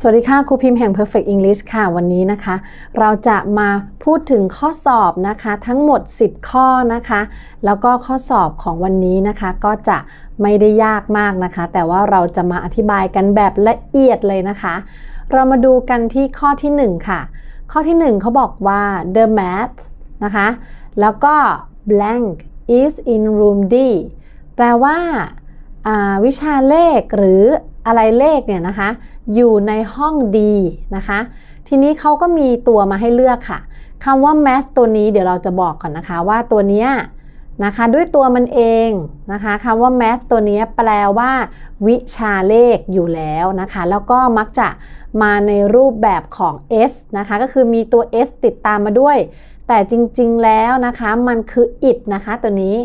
สวัสดีค่ะครูพิมพ์แห่ง Perfect English ค่ะ วันนี้นะคะ เราจะมาพูดถึงข้อสอบนะคะ ทั้งหมด 10 ข้อนะคะ แล้วก็ข้อสอบของวันนี้นะคะ ก็จะไม่ได้ยากมากนะคะ แต่ว่าเราจะมาอธิบายกันแบบละเอียดเลยนะคะ เรามาดูกันที่ข้อที่ 1 ค่ะ ข้อที่ 1เขาบอกว่า the math นะคะ แล้วก็ blank is in room D แปลว่าวิชาเลขหรือ อะไรเลขเนี่ยนะคะ อยู่ในห้องดีนะคะ ทีนี้เขาก็มีตัวมาให้เลือกค่ะคำว่า math ตัวนี้เดี๋ยวเราจะบอกก่อนนะคะว่าตัวเนี้ยนะคะด้วยตัวมันเองนะคะคำว่า math ตัวนี้แปลว่า วิชาเลขอยู่แล้วนะคะ แล้วก็มักจะมาในรูปแบบของ s นะคะ ก็คือมีตัว s ติดตามมาด้วย แต่จริงๆแล้วนะคะ มันคือ it นะคะตัวนี้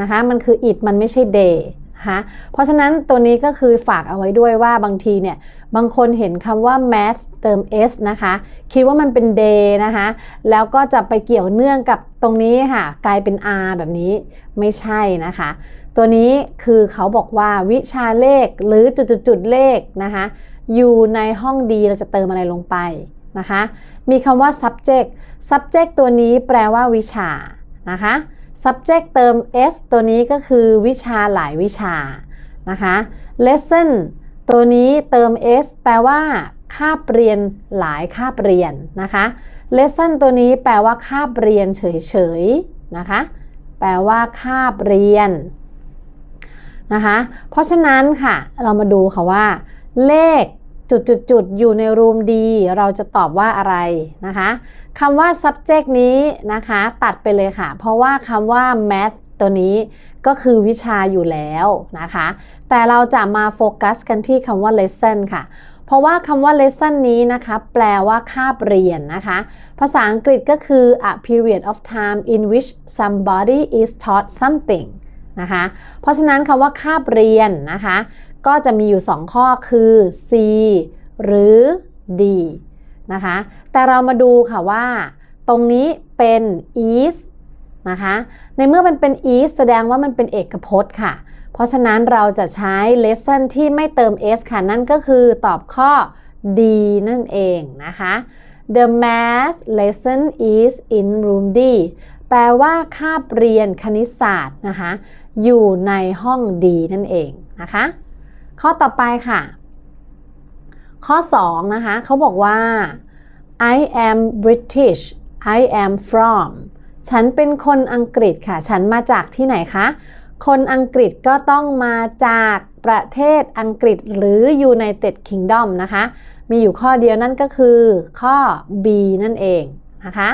นะคะ มันคือ it มันไม่ใช่ day คะเพราะฉะนั้นตัวนี้ก็คือฝากเอาไว้ด้วยว่าบางทีเนี่ย บางคนเห็นคำว่า math เติม s นะคะ คิดว่ามันเป็น day นะคะ แล้วก็จะไปเกี่ยวเนื่องกับตรงนี้ค่ะ กลายเป็น r แบบนี้ไม่ใช่นะคะ ตัวนี้คือเขาบอกว่าวิชาเลขหรือจุดๆเลขนะคะ อยู่ในห้องดีเราจะเติมอะไรลงไปนะคะ มีคำว่า subject subject ตัวนี้แปลว่าวิชานะคะ subject เติม s ตัวนี้ก็คือวิชาหลายวิชานะคะ lesson ตัวนี้เติม s แปลว่าคาบเรียนหลายคาบเรียนนะคะ lesson ตัวนี้แปลว่าคาบเรียนเฉยๆนะคะ แปลว่าคาบเรียนนะคะ เพราะฉะนั้นค่ะ เรามาดูค่ะว่า เลข จุดๆอยู่ในรูมดีเราจะตอบว่าอะไรนะคะคำว่า subject นี้นะคะตัดไปเลยค่ะ เพราะว่าคำว่า math ตัวนี้ก็คือวิชาอยู่แล้วนะคะ แต่เราจะมาโฟกัสกันที่คำว่า lesson ค่ะ เพราะว่าคำว่า lesson นี้นะคะ แปลว่าคาบเรียนนะคะ ภาษาอังกฤษก็คือ a period of time in which somebody is taught something นะคะ เพราะฉะนั้นคำว่าคาบเรียนนะคะ ก็จะมีอยู่ 2 ข้อคือ C หรือ D นะคะ แต่เรามาดูค่ะว่า ตรงนี้เป็น is นะคะ ในเมื่อมันเป็น is แสดงว่ามันเป็นเอกพจน์ค่ะ เพราะฉะนั้นเราจะใช้ lesson ที่ไม่เติม s ค่ะ นั่นก็คือตอบข้อ D นั่นเองนะคะ The math lesson is in room D แปลว่าคาบเรียนคณิตศาสตร์นะคะ อยู่ในห้องดีนั่นเองนะคะ ข้อต่อไปค่ะ ข้อ 2 นะคะเขาบอกว่า I am British I am from ฉันเป็นคนอังกฤษค่ะ ฉันมาจากที่ไหนคะ คนอังกฤษก็ต้องมาจากประเทศอังกฤษหรือ United Kingdom นะคะ มีอยู่ข้อเดียวนั่นก็คือ ข้อ B นั่นเองนะคะ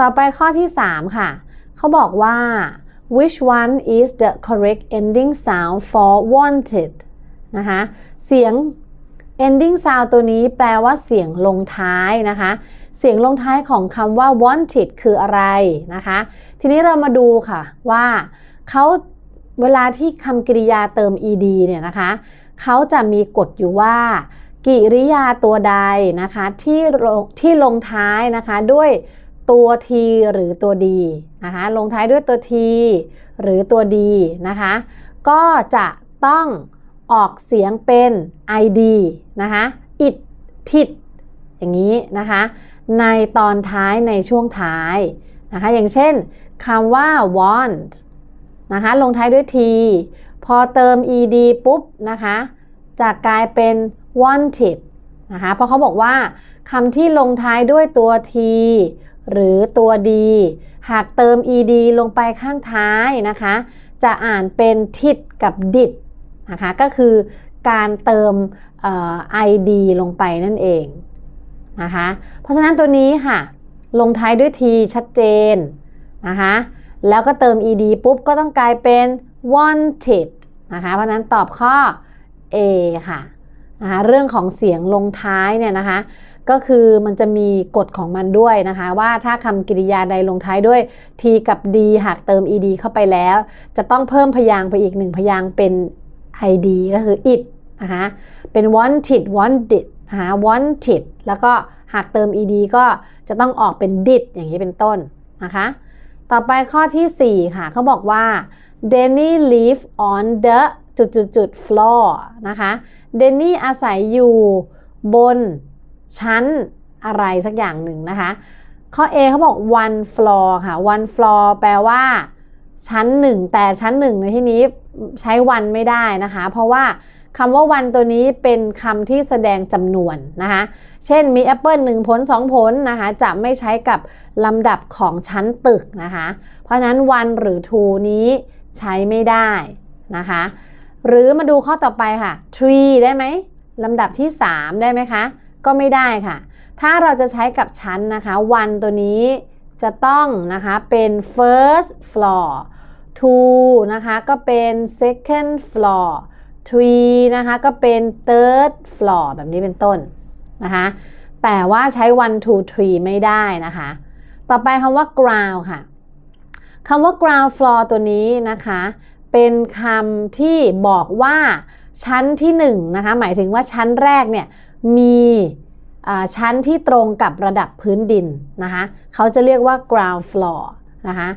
ต่อไปข้อที่ 3 ค่ะ เขาบอกว่า which one is the correct ending sound for wanted นะคะเสียง ending sound ตัวนี้แปลว่าเสียงลงท้ายนะคะ เสียงลงท้ายของคำว่า wanted คืออะไรนะคะ ทีนี้เรามาดูค่ะว่าเขาเวลาที่คำกริยาเติม ed เนี่ยนะคะเขาจะมีกฎอยู่ว่า กิริยาตัวใดนะคะที่ที่ลงท้ายนะคะด้วยตัว t หรือตัว d นะคะลงท้ายด้วยตัว t หรือตัว d นะคะ ก็จะต้อง ออกเสียงเป็น id นะคะ it tit อย่างนี้นะคะ ในตอนท้ายในช่วงท้ายนะคะ อย่างเช่นคำว่า want นะคะลงท้ายด้วย t พอเติม ed ปุ๊บนะคะจะกลายเป็น wanted นะคะเพราะเขาบอกว่าคำที่ลงท้ายด้วยตัว t หรือตัว d หากเติม ed ลงไปข้างท้ายนะคะ จะอ่านเป็น tit กับ did นะคะก็คือการเติม id ลงไปนั่นเองนะคะเพราะฉะนั้นตัวนี้ค่ะ ลงท้ายด้วย t ชัดเจนนะคะแล้วก็เติม ed ปุ๊บก็ต้องกลายเป็น wanted นะคะเพราะนั้นตอบข้อ A ค่ะนะคะเรื่องของเสียงลงท้ายเนี่ยนะคะก็คือมันจะมีกฎของมันด้วยนะคะ ว่าถ้าคำกริยาใดลงท้ายด้วย t กับ d หากเติม ed เข้าไปแล้ว จะต้องเพิ่มพยางไปอีกหนึ่งพยางเป็น id ก็คือ it นะคะเป็น wanted wanted นะคะ wanted แล้วก็หากเติม ed ก็จะต้องออกเป็น did อย่างนี้เป็นต้นนะคะต่อไปข้อที่ 4 ค่ะเขาบอกว่า Danny live on the จุดจุดจุด floor นะคะ Danny อาศัยอยู่บนชั้นอะไรสักอย่างหนึ่งนะคะ ข้อ A เขาบอก one floor ค่ะ one floor แปลว่า ชั้นหนึ่งแต่ชั้นหนึ่งในที่นี้ ใช้วันไม่ได้นะคะ เพราะว่าคำว่าวันตัวนี้เป็นคำที่แสดงจำนวนนะคะ เช่นมีแอปเปิล1ผล2ผลนะคะ จะไม่ใช้กับลำดับของชั้นตึกนะคะ เพราะนั้น one หรือ to นี้ใช้ไม่ได้นะคะ หรือมาดูข้อต่อไปค่ะ tree ได้ไหมลำดับที่ 3 ได้ไหมคะ ก็ไม่ได้ค่ะ ถ้าเราจะใช้กับชั้นนะคะ one ตัวนี้จะต้องนะคะเป็น first floor two นะคะก็เป็น second floor three นะคะก็เป็น third floor แบบนี้เป็นต้นนะคะแต่ว่าใช้ one two three ไม่ได้นะคะ ต่อไปคำว่า ground ค่ะคำว่า ground floor ตัวนี้นะคะ เป็นคำที่บอกว่าชั้นที่1นนะคะหมายถึงว่าชั้นแรกเนี่ยมีชั้นที่ตรงกับระดับพื้นดินนะคะเขาจะเรียกว่า ground floor นะคะ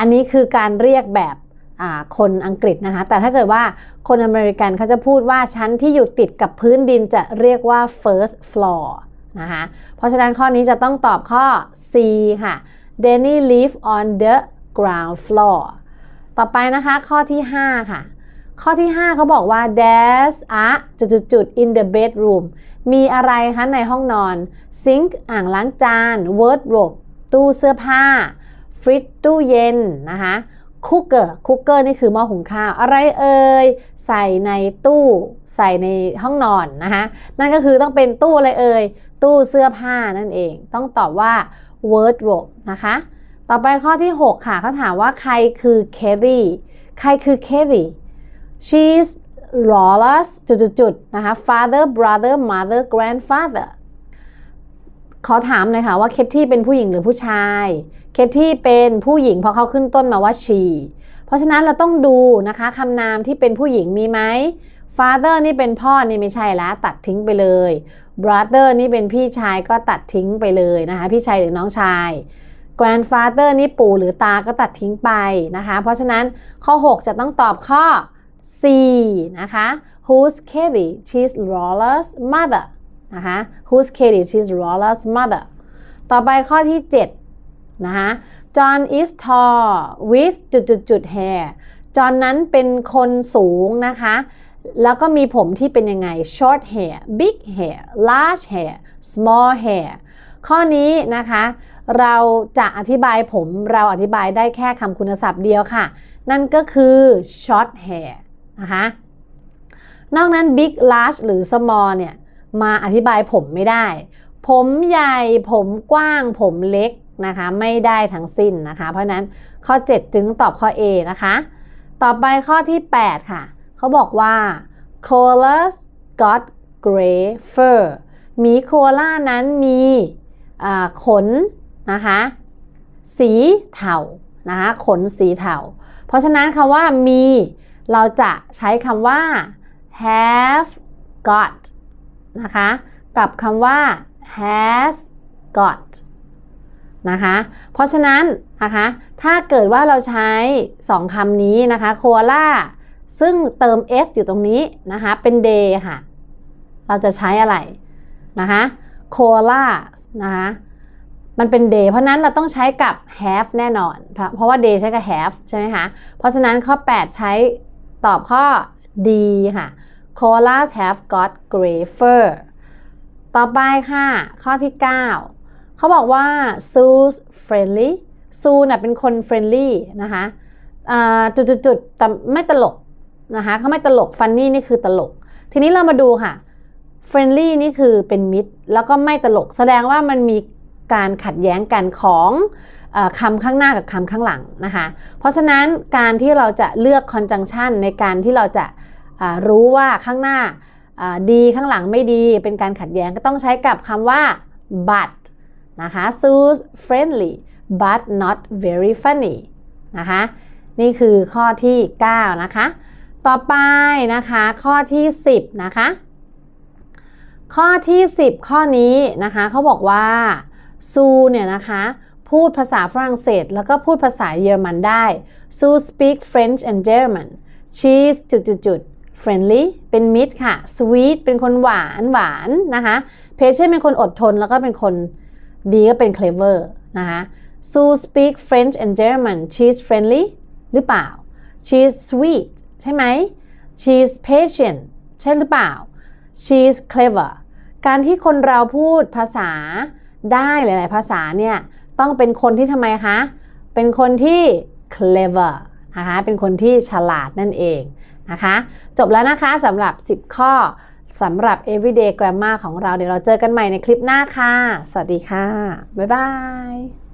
อันนี้คือการเรียกแบบคนอังกฤษนะคะ แต่ถ้าเกิดว่าคนอเมริกันเขาจะพูดว่าชั้นที่อยู่ติดกับพื้นดินจะเรียกว่า first floor นะคะ เพราะฉะนั้นข้อนี้จะต้องตอบข้อ C ค่ะ Danny live on the ground floor ต่อไปนะคะข้อที่ 5 ค่ะ ข้อที่ 5เขาบอกว่า there's a จุดๆ in the bedroom มีอะไรคะในห้องนอน sink อ่างล้างจาน wardrobe ตู้เสื้อผ้า fridge ตู้เย็นนะคะคุกเกอร์คุกเกอร์นี่คือหม้อหุงข้าว อะไรเอ่ยใส่ในตู้ใส่ในห้องนอนนะคะนั่นก็คือต้องเป็นตู้อะไรเอ่ยตู้เสื้อผ้านั่นเอง ต้องตอบว่า wardrobe นะคะ ต่อไปข้อที่ 6 ค่ะเขาถามว่าใครคือ Kelly ใครคือ Kelly she's Lawless จุดๆนะคะ father brother mother grandfather ขอถามหน่อยค่ะว่าเคทที่เป็นผู้หญิงหรือผู้ชาย เคทที่เป็นผู้หญิงเพราะเขาขึ้นต้นมาว่า she เพราะฉะนั้นเราต้องดูนะคะคำนามที่เป็นผู้หญิงมีไหม father นี่เป็นพ่อนี่ไม่ใช่แล้วตัดทิ้งไปเลย brother นี่เป็นพี่ชายก็ตัดทิ้งไปเลยนะคะ พี่ชายหรือน้องชาย grandfather นี่ปู่หรือตาก็ตัดทิ้งไปนะคะ เพราะฉะนั้นข้อ 6 จะต้องตอบข้อ C นะคะ Who's Katie? She's Laura's mother นะคะ Who's Katie? She's Laura's mother ต่อไปข้อที่ 7 นะคะ John is tall with จุดจุดจุด hair John นั้นเป็นคนสูงนะคะ แล้วก็มีผมที่เป็นยังไง short hair big hair large hair small hair ข้อนี้นะคะ เราจะอธิบายผมเราอธิบายได้แค่คำคุณศัพท์เดียวค่ะ นั่นก็คือ short hair นะคะ นอกนั้น big large หรือ small เนี่ย มาอธิบายผมไม่ได้ ผมใหญ่ ผมกว้าง ผมเล็กนะคะ ไม่ได้ทั้งสิ้นนะคะ เพราะนั้นข้อ 7 จึงตอบข้อ A นะคะ ต่อไปข้อที่ 8 ค่ะ เขาบอกว่า koalas got gray fur หมีโคล่านั้นมีขนนะคะ สีเทานะคะ ขนสีเทา เพราะฉะนั้นคำว่ามี เราจะใช้คำว่า have got นะคะ กับคำว่า has got นะคะ เพราะฉะนั้นนะคะ ถ้าเกิดว่าเราใช้ 2คำนี้นะคะ koala ซึ่งเติม s อยู่ตรงนี้นะคะ เป็น day ค่ะ เราจะใช้อะไรนะคะ koala นะคะมันเป็น day เพราะนั้นเราต้องใช้กับ have แน่นอน เพราะว่า day ใช้กับ have ใช่ไหมคะ เพราะฉะนั้นข้อ 8 ใช้ตอบข้อ D ค่ะ koalas have got gray fur ต่อไปค่ะ ข้อที่ 9 เขาบอกว่า Sue's friendly Sue น่ะเป็นคน friendly นะคะจุดๆๆแต่ไม่ตลกนะคะเขาไม่ตลก funny นี่คือตลก ทีนี้เรามาดูค่ะ friendly นี่คือเป็นมิตร แล้วก็ไม่ตลก แสดงว่ามันมีการขัดแย้งกันของคำข้างหน้ากับคำข้างหลังนะคะ เพราะฉะนั้นการที่เราจะเลือก conjunction ในการที่เราจะ รู้ว่าข้างหน้าดีข้างหลังไม่ดีเป็นการขัดแย้งก็ต้องใช้กับคำว่า but นะคะ Sue's friendly but not very funny นะคะ นี่คือข้อที่ 9 นะคะ ต่อไปนะคะข้อที่ 10 นะคะ ข้อที่ 10 ข้อนี้นะคะเขาบอกว่าซูเนี่ยนะคะพูดภาษาฝรั่งเศส แล้วก็พูดภาษาเยอรมันได้ Sue speak French and German she's จุดจุดจุด friendly เป็นมิตรค่ะ sweet เป็นคนหวานหวานนะคะ patient เป็นคนอดทนแล้วก็เป็นคนดีก็เป็น clever นะคะ Sue speak French and German she's friendly หรือเปล่า she's sweet ใช่ไหม she's patient ใช่หรือเปล่า she's clever การที่คนเราพูดภาษาได้หลาย ๆ ภาษาเนี่ย ต้องเป็นคนที่ทำไมคะ เป็นคนที่ clever นะคะ เป็นคนที่ฉลาดนั่นเอง นะคะ จบแล้วนะคะสำหรับ 10 ข้อสำหรับ everyday grammar ของเราเดี๋ยวเราเจอกันใหม่ในคลิปหน้าค่ะ สวัสดีค่ะ บ๊ายบาย